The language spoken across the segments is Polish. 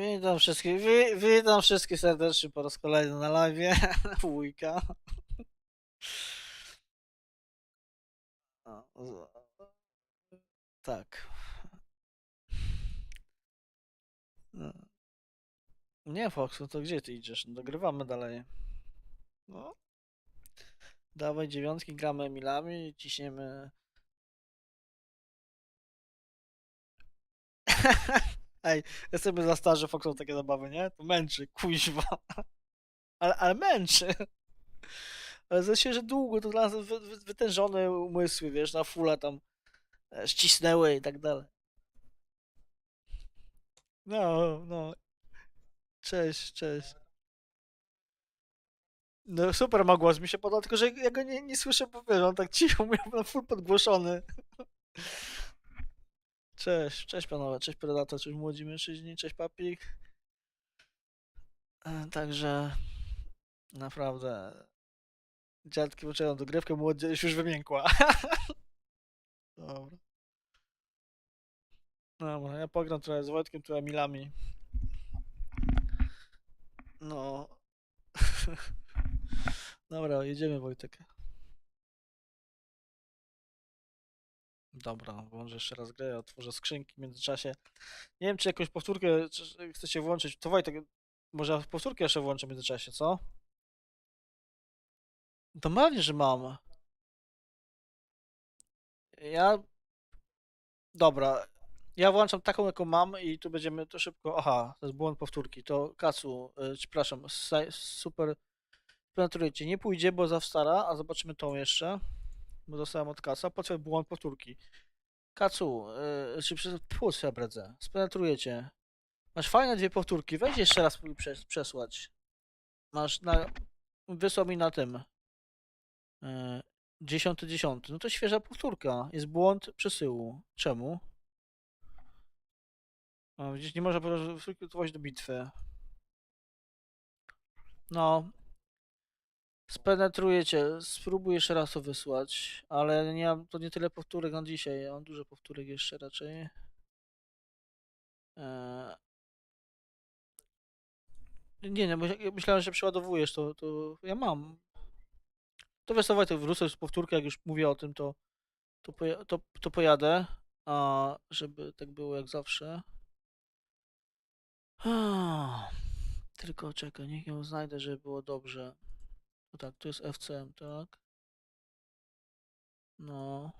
Witam wszystkich, wi, witam wszystkich serdecznie po raz kolejny na live. Wujka. Tak. No. Nie, Foxu, to gdzie ty idziesz? No, Dogrywamy dalej. No. Dawaj dziewiątki, gramy Emilami i ciśniemy. Ej, jesteśmy za starzy, Foxu, takie zabawy, nie? To męczy, kuźwa. Ale, ale męczy. Ale zdaje się, że długo to dla nas wy, wy, wytężone umysły, wiesz, na fula tam e, ścisnęły i tak dalej. No, no. Cześć, cześć. No super ma głos, mi się podoba, tylko że ja go nie, nie słyszę, bo wiesz, on tak cicho mówi, na full podgłoszony. Cześć, cześć panowie, cześć Predator, cześć młodzi mężczyźni, cześć Papik. E, Także naprawdę dziadki poczekają dogrywkę, młodzież już wymiękła. Dobra. Dobra, ja pogram trochę z Wojtkiem, tu Emilami. No. Dobra, jedziemy Wojtek. Dobra, włączę jeszcze raz grę, otworzę skrzynki w międzyczasie. Nie wiem, czy jakąś powtórkę chcecie włączyć. To Wojtek, może powtórkę jeszcze włączę w międzyczasie, co? To że mam. Ja... Dobra. Ja włączam taką, jaką mam i tu będziemy to szybko... Aha, to jest błąd powtórki. To Kacu, y, przepraszam, super... Penetrujecie. Nie pójdzie, bo za stara, a zobaczymy tą jeszcze. Dostałem od Kaca. Potwierdź błąd powtórki. Kacu, yy, czy przez płuc ja bredzę. Spenetrujecie. Masz fajne dwie powtórki. Weź jeszcze raz przes przesłać. Masz na... Wysłał mi na tym. Yy, dziesiąty, dziesiąty. No to świeża powtórka. Jest błąd przesyłu. Czemu? O, widzisz, nie można przygotować do bitwy. No. Spenetrujecie. Spróbuj jeszcze raz to wysłać. Ale nie mam, to nie tyle powtórek na dzisiaj. Ja mam dużo powtórek jeszcze raczej. Eee... Nie, nie, myślałem, że przeładowujesz to, to ja mam. To wesołaj to wrócę z powtórkę, jak już mówię o tym, to, to, poja to, to pojadę. A żeby tak było jak zawsze. Tylko czekaj, niech ją znajdę, żeby było dobrze. No tak, to jest FCM, tak? No.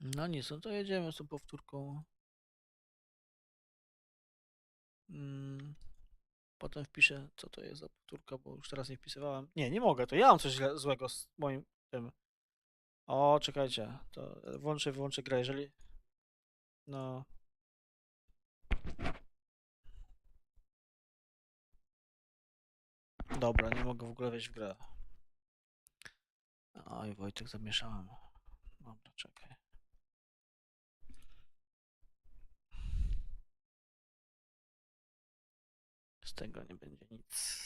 No nic, no to jedziemy z tą powtórką. Mm. Potem wpiszę, co to jest za powtórka, bo już teraz nie wpisywałem. Nie, nie mogę, to ja mam coś złego z moim tym. O, czekajcie, to włączę, wyłączę grę, jeżeli... No. Dobra, nie mogę w ogóle wejść w grę. Oj, Wojtek, zamieszałem. Dobra, czekaj. Z tego nie będzie nic.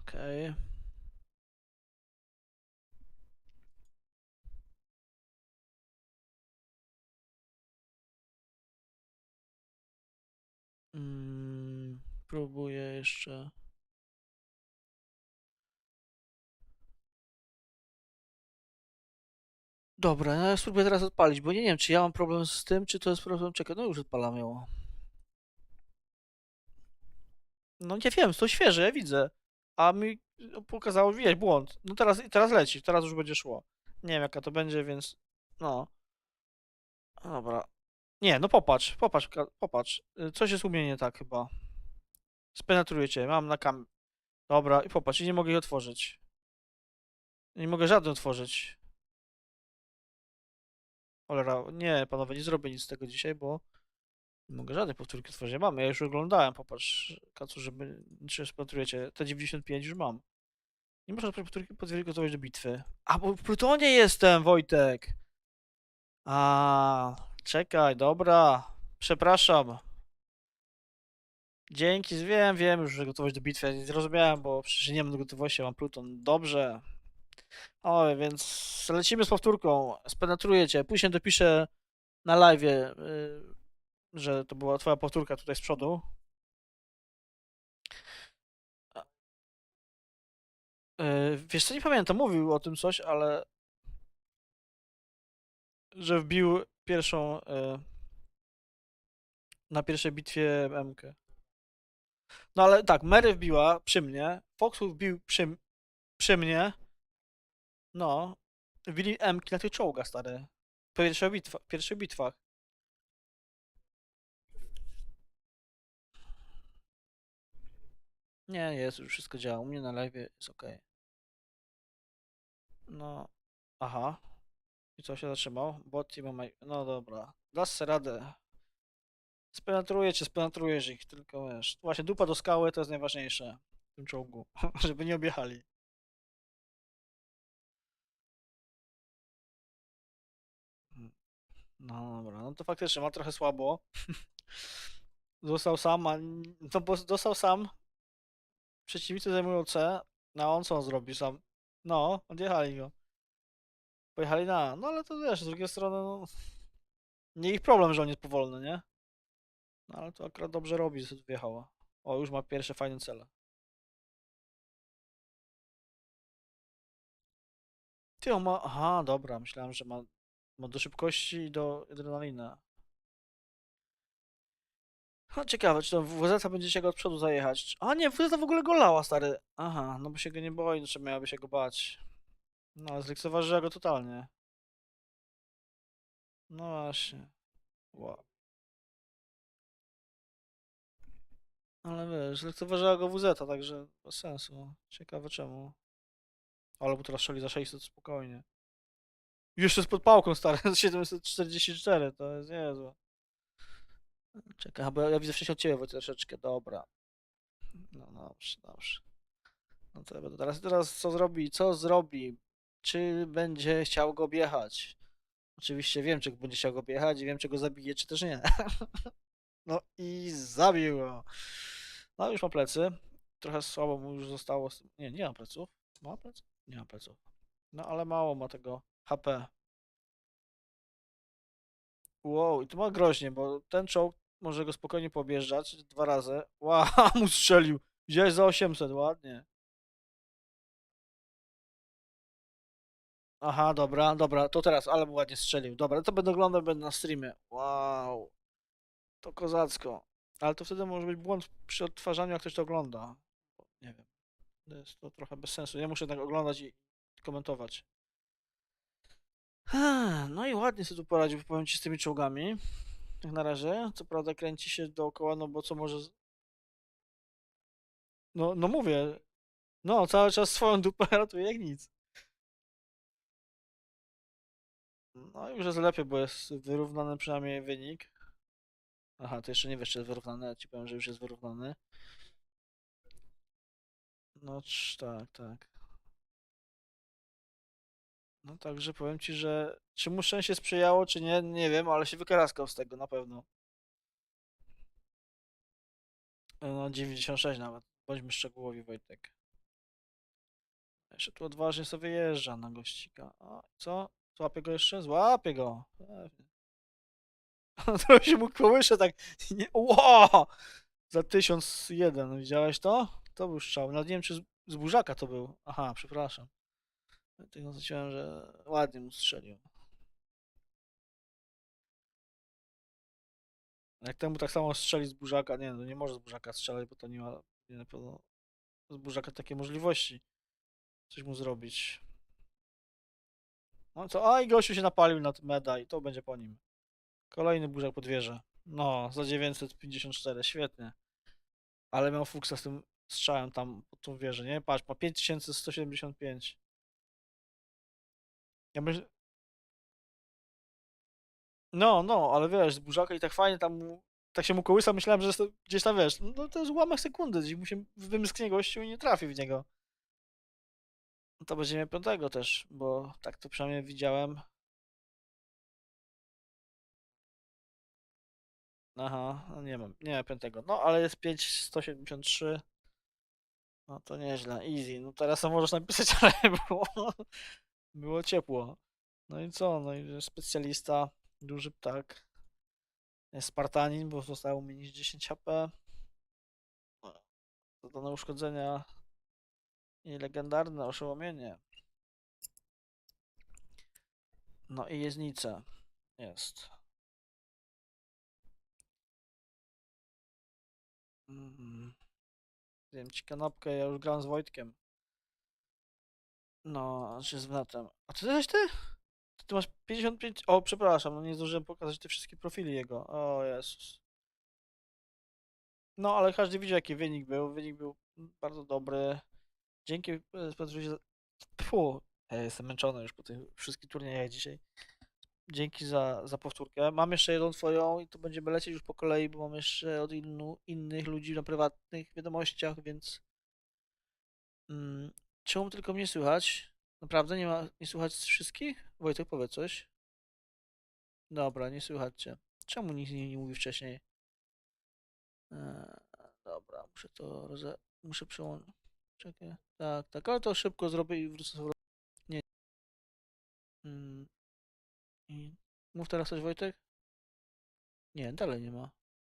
Okej. Mm, próbuję jeszcze. Dobra, no ja spróbuję teraz odpalić, bo nie wiem, czy ja mam problem z tym, czy to jest problem. Czekaj, no już odpalam ją. No nie wiem, to świeże, ja widzę. A mi pokazało, widać błąd. No teraz, teraz leci, teraz już będzie szło. Nie wiem jaka to będzie, więc no. Dobra. Nie, no popatrz, popatrz, popatrz. Y, Coś jest u mnie nie tak chyba. Spenetruję cię, mam na kam... Dobra, i popatrz, i nie mogę jej otworzyć. Nie mogę żadnej otworzyć. Cholera, nie, panowie, nie zrobię nic z tego dzisiaj, bo nie mogę żadnej powtórki otworzyć. Ja mam, ja już oglądałem, popatrz, Kacu, żeby... Czy spenetrujecie? T95 już mam. Nie można powtórki podwielkować do bitwy. A, bo w Plutonie jestem, Wojtek! A, czekaj, dobra. Przepraszam. Dzięki, wiem, wiem już, że gotowość do bitwy. Ja nie zrozumiałem, bo przecież nie mam gotowości, mam Pluton. Dobrze. Oj, więc lecimy z powtórką. Spenetruję cię. Później dopiszę na live, y, że to była twoja powtórka tutaj z przodu. Y, Wiesz co, nie pamiętam, mówił o tym coś, ale że wbił pierwszą y, na pierwszej bitwie MK. No ale tak, Mary wbiła przy mnie, Foxu wbił przy, przy mnie. No, wbili MK na tych czołgach, stary. Po pierwszych, bitwa, pierwszych bitwach. Nie, jest, już wszystko działa. U mnie na live jest ok. No, aha. I co się zatrzymał? Bot team my... No dobra. Dasz sobie radę. Spenetruję cię, spenetrujesz ich, tylko wiesz. Właśnie dupa do skały to jest najważniejsze w tym czołgu. Żeby nie objechali. No dobra, no to faktycznie ma trochę słabo. Został sam, a... No bo dostał sam. Przeciwnicy zajmują C. No on co on zrobi sam? No, odjechali go. Pojechali na... No ale to wiesz, z drugiej strony no... Nie ich problem, że on jest powolny, nie? No ale to akurat dobrze robi, że tu wjechała. O, już ma pierwsze fajne cele. Ty, on ma... Aha, dobra, myślałem, że ma, ma do szybkości i do adrenaliny. No ciekawe, czy to WZ będzie się go od przodu zajechać. A nie, WZ w ogóle go lała, stary. Aha, no bo się go nie boi, no czy miałaby się go bać. No, zlekceważyła go totalnie. No właśnie. Wow. Ale wiesz, zlekceważyła go WZ, także bez sensu. Ciekawe czemu. Ale mu teraz szali za 600 spokojnie. Jeszcze z podpałką stary, 744, to jest niezłe. Czekaj, bo ja widzę wcześniej od ciebie troszeczkę, dobra. No dobrze, dobrze. No to ja będę teraz, teraz co zrobi, co zrobi? Czy będzie chciał go objechać? Oczywiście wiem, czy będzie chciał go objechać i wiem, czy go zabije, czy też nie. No i zabił go. No już ma plecy. Trochę słabo mu już zostało. Nie, nie ma pleców. Ma pleców? Nie ma pleców. No ale mało ma tego HP. Wow, i to ma groźnie, bo ten czołg może go spokojnie poobjeżdżać dwa razy. Wow, mu strzelił. Wziąłeś za 800, ładnie. Aha, dobra, dobra, to teraz, ale ładnie strzelił. Dobra, to będę oglądał, będę na streamie. Wow, to kozacko. Ale to wtedy może być błąd przy odtwarzaniu, jak ktoś to ogląda. Nie wiem. To jest to trochę bez sensu. Ja muszę tak oglądać i komentować. No i ładnie sobie tu poradził, powiem ci, z tymi czołgami. Jak na razie. Co prawda kręci się dookoła, no bo co może... No, no mówię. No, cały czas swoją dupę ratuje jak nic. No już jest lepiej, bo jest wyrównany przynajmniej wynik. Aha, to jeszcze nie wiesz, czy jest wyrównany, ja ci powiem, że już jest wyrównany. No, tak, tak. No także powiem ci, że czy mu szczęście sprzyjało, czy nie, nie wiem, ale się wykaraskał z tego na pewno. No 96 nawet. Bądźmy szczegółowi, Wojtek. Jeszcze tu odważnie sobie wyjeżdża na gościka. A co? Złapię go jeszcze? Złapię go. Pewnie. Trochę się mu kołysze tak. Nie, Ło! Za 1001. Widziałeś to? To był strzał. Nawet nie wiem, czy z, burzaka to był. Aha, przepraszam. Tylko zacząłem, że ładnie mu strzelił. Jak temu tak samo strzeli z burzaka, nie, no nie może z burzaka strzelać, bo to nie ma nie na pewno z burzaka takiej możliwości coś mu zrobić. Co, a i gościu się napalił na meda i to będzie po nim. Kolejny burzak pod wieżę. No, za 954, świetnie. Ale miał fuksa z tym strzałem tam pod tą wieżę, nie? Patrz, ma 5175. Ja myślę... No, no, ale wiesz, z burzaka i tak fajnie tam tak się mu kołysa, myślałem, że gdzieś tam, wiesz, no to jest ułamek sekundy, gdzieś mu się wymsknie gościu i nie trafi w niego. No To będzie miał piątego też, bo tak to przynajmniej widziałem. Aha, no nie mam, nie ma piątego. No, ale jest 5173. No to nieźle, easy. No teraz to możesz napisać, ale było, było ciepło. No i co? No i specjalista, duży ptak. Spartanin, bo zostało mi niż 10 HP. Zadane uszkodzenia i legendarne oszołomienie. No i jezdnice. Jest. Mm. Zjem ci kanapkę, ja już grałem z Wojtkiem. No, czy z Wnetem. A ty ty? Ty, ty masz 55... O, przepraszam, no nie zdążyłem pokazać te wszystkie profili jego. O Jezus. No, ale każdy widział jaki wynik był. Wynik był bardzo dobry. Dzięki e, Piotrowi za... Fu, ja jestem męczony już po tych wszystkich turniejach dzisiaj. Dzięki za, za powtórkę. Mam jeszcze jedną twoją i to będziemy lecieć już po kolei, bo mam jeszcze od innu, innych ludzi na prywatnych wiadomościach, więc... Mm, czemu tylko mnie słychać? Naprawdę nie ma, nie słychać wszystkich? Wojtek, powiedz coś. Dobra, nie słychać cię. Czemu nikt nie, nie mówi wcześniej? Eee, dobra, muszę to roze... muszę przełączyć. Czekaj. Tak, tak, ale to szybko zrobię i wrócę powrotem. Nie. Mm. Mów teraz coś, Wojtek? Nie, dalej nie ma.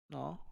No.